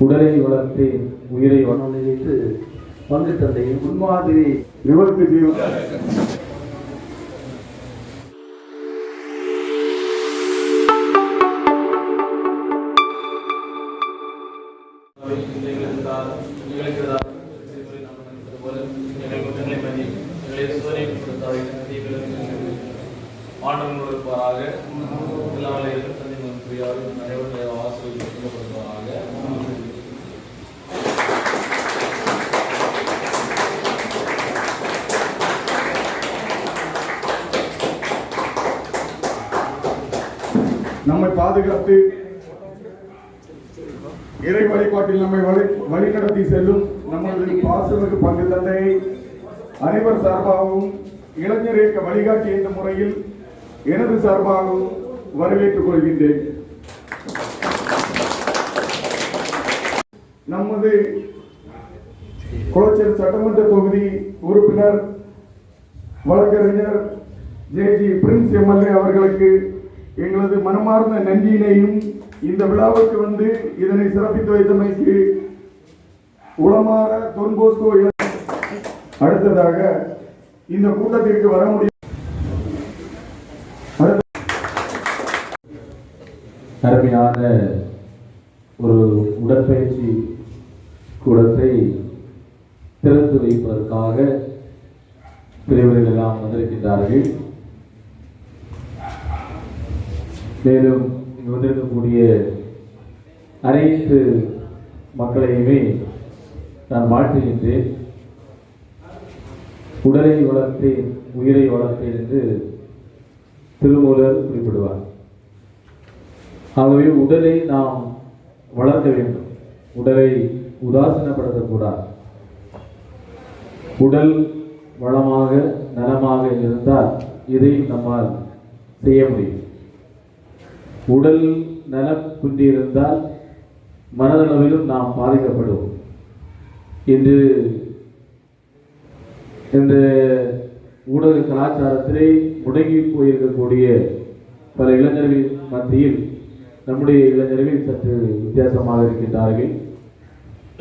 உடலை வளர்த்து உயிரை வனம் நினைத்து பங்கு தந்தையின் முன்மாதிரி விவரத்து ஜீவன் ஆண்டவர்களுக்காக எல்லா அனைவருடைய ஆசிரியர் நம்மை பாதுகாத்து இறை வழிபாட்டில் நம்மை வழி வழிநடத்தி செல்லும் நமது பாசமிகு பங்கு தந்தையை அனைவர் சார்பாகவும் இளைஞர் இயக்க வழிகாட்டி என்ற முறையில் எனது சார்பாகவும் வரவேற்றுக் கொள்கின்றேன். நமது குளச்சல் சட்டமன்ற தொகுதி உறுப்பினர் வழக்கறிஞர் ஜே ஜி பிரின்ஸ் எம்எல்ஏ அவர்களுக்கு எங்களது மனமார்ந்த நன்றியினையும் இந்த விழாவுக்கு வந்து இதனை சிறப்பித்து வைத்தமைக்கு உளமாற தொன்போஸ்கோ அடுத்ததாக இந்த கூட்டத்திற்கு வர முடியும். அருமையான ஒரு உடற்பயிற்சி கூடத்தை திறந்து வைப்பதற்காக பெரியவர்கள் எல்லாம் வந்திருக்கின்றார்கள். மேலும் இங்கு வந்திருக்கக்கூடிய அனைத்து மக்களையுமே நான் வாழ்த்துகின்றேன். உடலை வளர்த்தேன் உயிரை வளர்த்தேன் என்று திருமூலர் குறிப்பிடுவார். ஆகவே உடலை நாம் வளர்க்க வேண்டும். உடலை உதாசீனப்படுத்தக்கூடாது. உடல் வளமாக நலமாக இருந்தால் இதை நம்மால் செய்ய முடியும். உடல் நலம் குன்றியிருந்தால் மனதளவிலும் நாம் பாதிக்கப்படுவோம். இன்று இந்த ஊடக கலாச்சாரத்திலே முடங்கி போயிருக்கக்கூடிய பல இளைஞர்கள் மத்தியில் நம்முடைய இளைஞர்கள் சற்று வித்தியாசமாக இருக்கின்றார்கள்.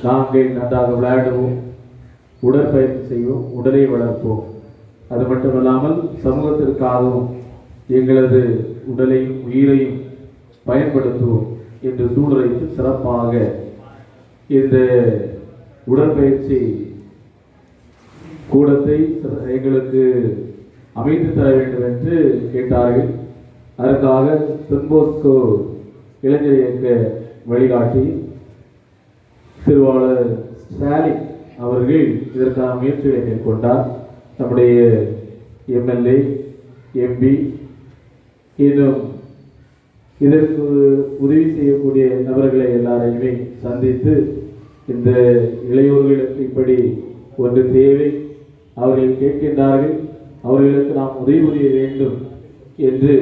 நாங்கள் நன்றாக விளையாடுவோம் உடற்பயிற்சி செய்வோம் உடலை வளர்ப்போம். அது மட்டுமல்லாமல் சமூகத்திற்காகவும் எங்களது உடலையும் உயிரையும் பயன்படுத்துவோம் என்று சூழலைத்து சிறப்பாக இந்த உடற்பயிற்சி கூடத்தை எங்களுக்கு அமைத்து தர வேண்டும் என்று கேட்டார்கள். அதற்காக தென்போஸ்கோ இளைஞர் இயக்க வழிகாட்டி திருவாளர் ஸ்டாலின் அவர்கள் இதற்கான முயற்சிகளை மேற்கொண்டார். நம்முடைய எம்எல்ஏ எம்பி இன்னும் இதற்கு உதவி செய்யக்கூடிய நபர்களை எல்லாரையுமே சந்தித்து இந்த இளையோர்களுக்கு இப்படி ஒன்று தேவை. அவர்கள் கேட்கின்றார்கள் அவர்களுக்கு நாம் உதவி புரிய வேண்டும் என்று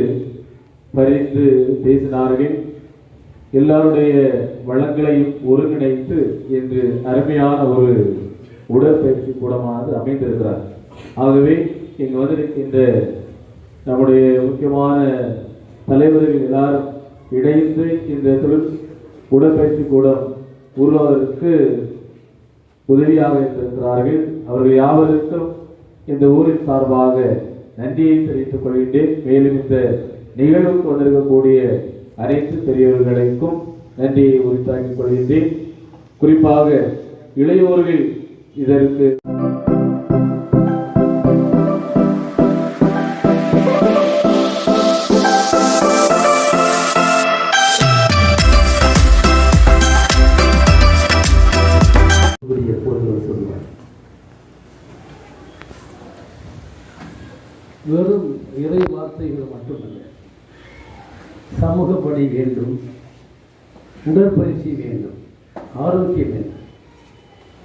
பரிந்து பேசினார்கள். எல்லாருடைய வளங்களையும் ஒருங்கிணைத்து இன்று அருமையான ஒரு உடற்பயிற்சி கூடமானது அமைந்திருக்கிறார். ஆகவே இங்கு வந்திருக்கின்ற நம்முடைய முக்கியமான தலைவர்கள் எல்லாரும் இணைந்து இந்த தொழில் உடற்பயிற்சி கூடம் உருவாவதற்கு உதவியாக இருந்திருக்கிறார்கள். அவர்கள் யாவருக்கும் இந்த ஊரின் சார்பாக நன்றியை தெரிவித்துக் கொள்கின்றேன். மேலும் இந்த நிகழ்வுக்கு வந்திருக்கக்கூடிய அனைத்து பெரியவர்களுக்கும் நன்றியை உரித்தாக்கிக் கொள்கின்றேன். குறிப்பாக இளையோர்கள் இதற்கு சமூக வேண்டும். உடற்பயிற்சி வேண்டும். ஆரோக்கியம் வேண்டும்.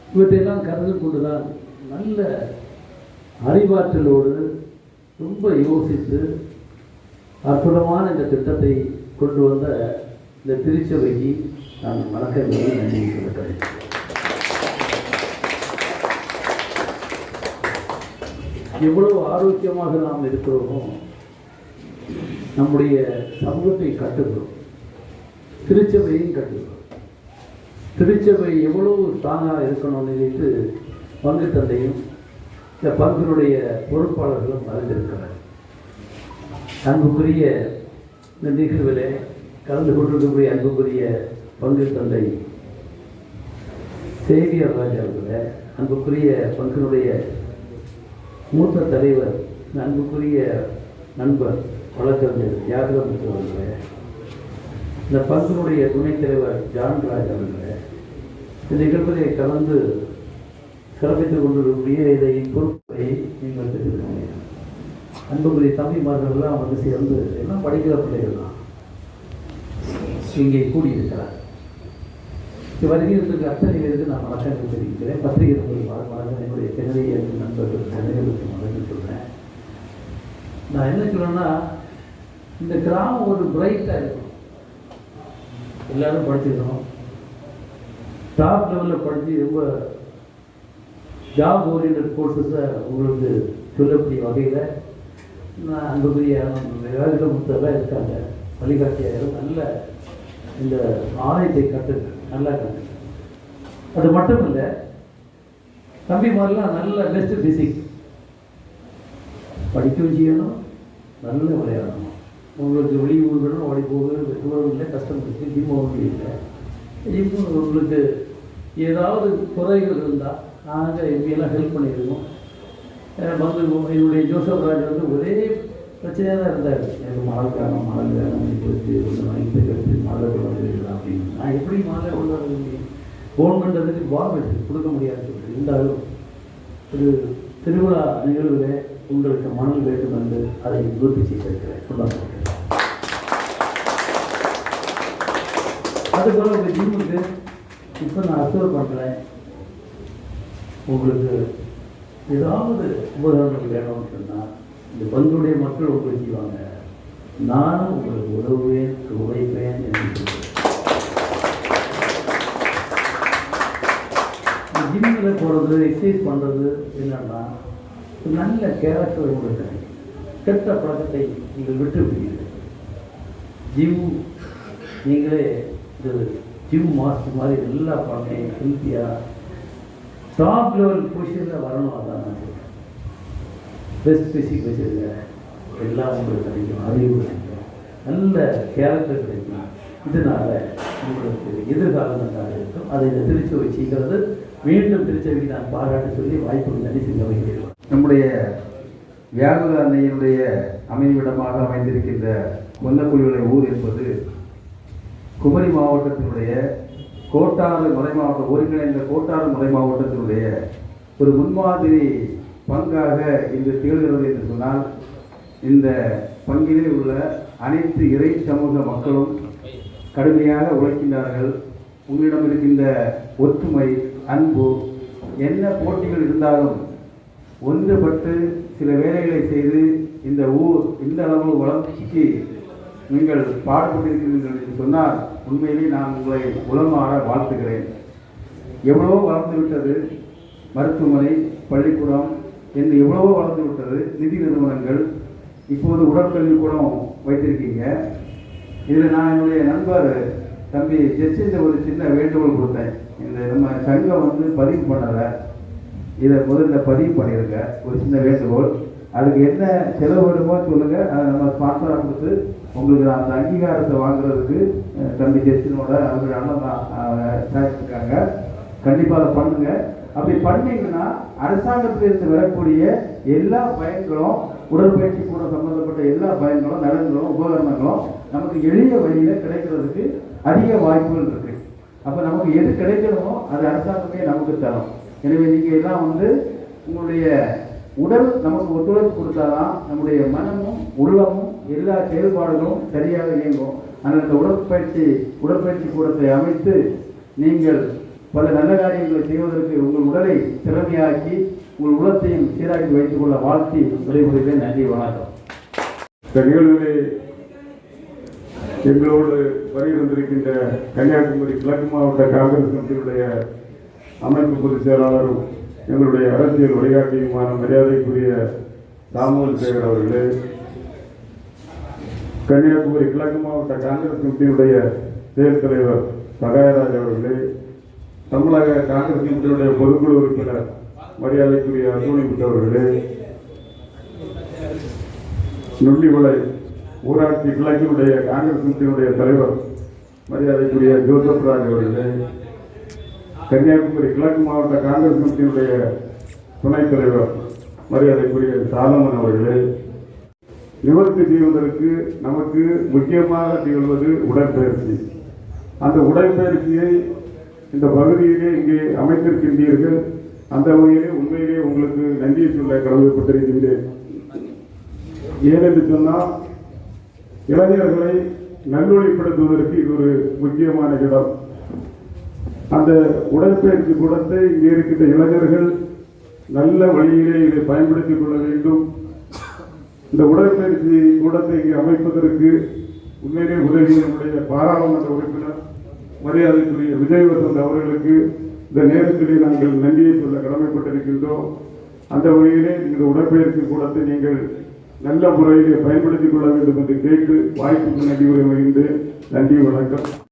இவற்றையெல்லாம் கருத்தில் கொண்டுதான் நல்ல அறிவாற்றலோடு ரொம்ப யோசித்து அற்புதமான இந்த திட்டத்தை கொண்டு வந்த இந்த திருச்சபைக்கு நான் மறக்கவில்லை நன்றி சொல்லுகிறேன் எவ்வளவு ஆரோக்கியமாக நாம் இருக்கிறோமோ நம்முடைய சமூகத்தை கட்டுகிறோம். திருச்சபையும் கட்டுகிறோம். திருச்சபை எவ்வளவு ஸ்ட்ராங்காக இருக்கணும்னு நினைத்து பங்கு தந்தையும் இந்த பங்கினுடைய பொறுப்பாளர்களும் அறிந்திருக்கிறார் அன்புக்குரிய இந்த நிகழ்வில் கலந்து கொண்டிருக்கக்கூடிய அன்புக்குரிய பங்கு தந்தை சேவியர் ராஜா அவர்களே அன்புக்குரிய பங்கினுடைய மூத்த தலைவர் அன்புக்குரிய நண்பர் வழக்கறிஞர் தியாகராஜ் அவர்களே இந்த பங்கினுடைய துணைத் தலைவர் ஜான்ராஜ் அவர்களே இந்த நிகழ்விலே கலந்து சிறப்பித்துக் கொண்டிருக்கக்கூடிய இதை பொறுப்பை நீங்கள் பெற்றிருக்கீங்க அன்புக்குரிய தம்பிமார்கள்லாம் வந்து சேர்ந்து எல்லாம் படிக்கிற பிள்ளைகள் தான் இங்கே கூடியிருக்கிறார். இது வருகிறதுக்கு அத்தனை பேருக்கு நான் வணக்கங்கள் தெரிவிக்கிறேன். பத்திரிகை மூலியமாக வணக்கம். என்னுடைய கனடிய நண்பர்கள் கனடிகளுக்கு வணக்கம் சொல்கிறேன் நான் என்ன சொல்றேன்னா இந்த கிராமம் ஒரு பிரைட்டாக இருக்கும் எல்லாரும் படிச்சிருக்கணும். டாப் லெவலில் படித்து ரொம்ப ஜாப் ஓரியன்ட் கோர்சஸை உங்களுக்கு சொல்லக்கூடிய வகையில் நான் அன்புக்குரிய வேதமுத்தெல்லாம் இருக்காங்க. வழிகாட்டியாளர்கள் நல்ல இந்த ஆலயத்தை கட்டுங்க நல்லா கட்டுங்க அது மட்டும் இல்லை தம்பிமாரெலாம் நல்ல பெஸ்ட் ஃபிசிக் படிக்கவும் செய்யணும் நல்ல விளையாடணும். உங்களுக்கு வெளி ஊர்களும் ஓடி போகிறது தூரம் இல்லை கஷ்டம் இருக்குது ஜிம் இல்லை. முடியல உங்களுக்கு ஏதாவது குறைகள் இருந்தால் நாங்கள் எங்கேயெல்லாம் ஹெல்ப் பண்ணியிருக்கோம் வந்து என்னுடைய ஜோசப் ராஜ் வந்து ஒரே பிரச்சனையாக தான் இருந்தார். எனக்கு மழை காரணம் மழை காரணம் கொடுத்து கொஞ்சம் வாங்கி எடுத்து மழை கொண்டு அப்படின்னு. நான் எப்படி மழை கொண்டு வர முடியும்? கவர்மெண்ட் அதுக்கு கவர்மெண்ட் கொடுக்க முடியாது இருந்தாலும் ஒரு திருவிழா நிகழ்வில் உங்களுக்கு மணல் வேண்டும் என்று அதை உறுதி செய்திருக்கிறேன் கொண்டாடுறேன் அதுபோல் உங்கள் ஜிம்முக்கு இப்போ நான் அசோர் பண்ணுறேன் உங்களுக்கு ஏதாவது உபகரணங்கள் வேணும்னு சொன்னால் இந்த பங்குடைய மக்கள் உங்களுக்கு செய்வாங்க. நானும் உங்களுக்கு உதவுவேன் உழைப்பேன் என்று ஜிம்மில் போகிறது எக்ஸசைஸ் பண்ணுறது என்னன்னா ஒரு நல்ல கேரக்டர் உங்களுக்கு கிடைக்கும் கெட்ட பழக்கத்தை நீங்கள் விட்டு விடுவீர்கள் ஜிம் நீங்களே இது ஜிம் மாஸ்டர் மாதிரி நல்லா பண்ணேன் ஹெல்த்தியாக டாப் லெவல் பொசிஷனில் வரணும் அதான் நான் சொல்கிறேன் பெஸ்ட் ஃபிசிக் வச்சுருங்க எல்லாம் உங்களுக்கு கிடைக்கும் அறிவு கிடைக்கும். நல்ல கேரக்டர் கிடைக்கும். இதனால் உங்களுக்கு எதிர்காலம் நன்றாக இருக்கும். அதை இந்த திருச்சபை செய்கிறது. மீண்டும் திருச்சவைக்கு நான் பாராட்டு சொல்லி வாய்ப்பு நன்றி செய்ய வைக்கிறேன் நம்முடைய வியாகுல அன்னையினுடைய அமைவிடமாக அமைந்திருக்கின்ற கொல்லக்குழியுடைய ஊர் என்பது குமரி மாவட்டத்தினுடைய கோட்டாறு மலை மாவட்டம் ஒருங்கிணைந்த கோட்டாறு மலை மாவட்டத்தினுடைய ஒரு முன்மாதிரி பங்காக இன்று திகழ்கிறது என்று சொன்னால் இந்த பங்கிலே உள்ள அனைத்து இறை சமூக மக்களும் கடுமையாக உழைக்கின்றார்கள். உங்களிடம் இருக்கின்ற ஒற்றுமை அன்பு என்ன போட்டிகள் இருந்தாலும் ஒன்றுபட்டு சில வேலைகளை செய்து இந்த ஊர் இந்த அளவு வளர்ச்சிக்கு நீங்கள் பாடுபட்டிருக்கிறீர்கள் என்று சொன்னால் உண்மையிலே நான் உங்களை உளமாற வாழ்த்துகிறேன். எவ்வளவோ வளர்ந்து விட்டது மருத்துவமனை பள்ளிக்கூடம் என்று எவ்வளவோ வளர்ந்து விட்டது நிதி நிறுவனங்கள் இப்போது உடற்கல்வி கூடம் வைத்திருக்கீங்க. இதில் நான் என்னுடைய நண்பர் தம்பி ஜெஸ்டின் ஒரு சின்ன வேண்டுகோள் கொடுத்தேன். இந்த நம்ம சங்கம் வந்து பதிவு பண்ணலை. இதை முதல்ல பதிவு பண்ணிடுங்க ஒரு சின்ன வேண்டுகோள். அதுக்கு என்ன செலவு வேணுமோ சொல்லுங்கள் அதை நம்ம ஸ்பான்சராக கொடுத்து உங்களுக்கு அந்த அங்கீகாரத்தை வாங்குறதுக்கு தம்பி ஜெஸ்டினோட அவங்க அண்ணன் இருக்காங்க கண்டிப்பாக அதை பண்ணுங்க. அப்படி பண்ணீங்கன்னா அரசாங்கத்திலிருந்து வரக்கூடிய எல்லா பயன்களும் உடற்பயிற்சி கூட சம்பந்தப்பட்ட எல்லா பயன்களும் நலன்களும் உபகரணங்களும் நமக்கு எளிய வழியில் கிடைக்கிறதுக்கு அதிக வாய்ப்புகள் இருக்கு. அப்போ நமக்கு எது கிடைக்கணுமோ அது அரசாங்கமே நமக்கு தரும். எனவே நீங்கள் எல்லாம் வந்து உங்களுடைய உடல் நமக்கு ஒத்துழைப்பு கொடுத்தாதான் நம்முடைய மனமும் உள்ளமும் எல்லா செயல்பாடுகளும் சரியாக இயங்கும். ஆனால் இந்த உடற்பயிற்சி உடற்பயிற்சி கூடத்தை அமைத்து நீங்கள் பல நல்ல காரியங்களை செய்வதற்கு உங்கள் உடலை திறமையாக்கி உங்கள் உலகத்தையும் சீராக்கி வைத்துக் கொள்ள வாழ்த்தி விடைபெறுகிறேன். நன்றி வணக்கம். இந்த நிகழ்விலே எங்களோடு வருகை கன்னியாகுமரி கிழக்கு மாவட்ட காங்கிரஸ் கமிட்டியுடைய அமைப்பு பொதுச் செயலாளரும் எங்களுடைய அரசியல் வழிகாட்டியுமான மரியாதைக்குரிய தாமோல் சேகர் அவர்களே கன்னியாகுமரி கிழக்கு மாவட்ட காங்கிரஸ் கமிட்டியுடைய செயல் தலைவர் சகாயராஜ் அவர்களே தமிழக காங்கிரஸ் கமிட்டியுடைய பொதுக்குழு உறுப்பினர் மரியாதைக்குரிய அசோனிபுட் அவர்களே நுள்ளிவளை ஊராட்சி கிழக்கினுடைய காங்கிரஸ் கமிட்டியினுடைய தலைவர் மரியாதைக்குரிய ஜோசப் ராஜ் அவர்களே கன்னியாகுமரி கிழக்கு மாவட்ட காங்கிரஸ் கமிட்டியினுடைய துணைத் தலைவர் மரியாதைக்குரிய சாலமன் அவர்களே நிவர்த்தி செய்வதற்கு நமக்கு முக்கியமாக திகழ்வது உடற்பயிற்சி. அந்த உடற்பயிற்சியை இந்த பகுதியிலே இங்கே அமைத்திருக்கின்றீர்கள். அந்த வகையிலே உண்மையிலே உங்களுக்கு நன்றியை சொல்ல கடமைப்பட்டிருக்கின்றேன். ஏனென்று சொன்னால் இளைஞர்களை நல்லொழிப்படுத்துவதற்கு இது ஒரு முக்கியமான இடம். அந்த உடற்பயிற்சி கூடத்தை இங்கே இருக்கின்ற இளைஞர்கள் நல்ல வழியிலே இதை பயன்படுத்திக் கொள்ள வேண்டும். இந்த உடற்பயிற்சி கூடத்தை இங்கே அமைப்பதற்கு உண்மையிலே உதவி நம்முடைய பாராளுமன்ற உறுப்பினர் மரியாதைக்குரிய விஜய் வசந்த் அவர்களுக்கு இந்த நேரத்திலே நாங்கள் நன்றியை சொல்ல கடமைப்பட்டிருக்கின்றோம். அந்த வகையிலே இந்த உடற்பயிற்சி கூடத்தை நீங்கள் நல்ல முறையிலே பயன்படுத்திக் கொள்ள வேண்டும் என்று கேட்டு வாய்ப்புக்கு நன்றி உரை நன்றி வணக்கம்.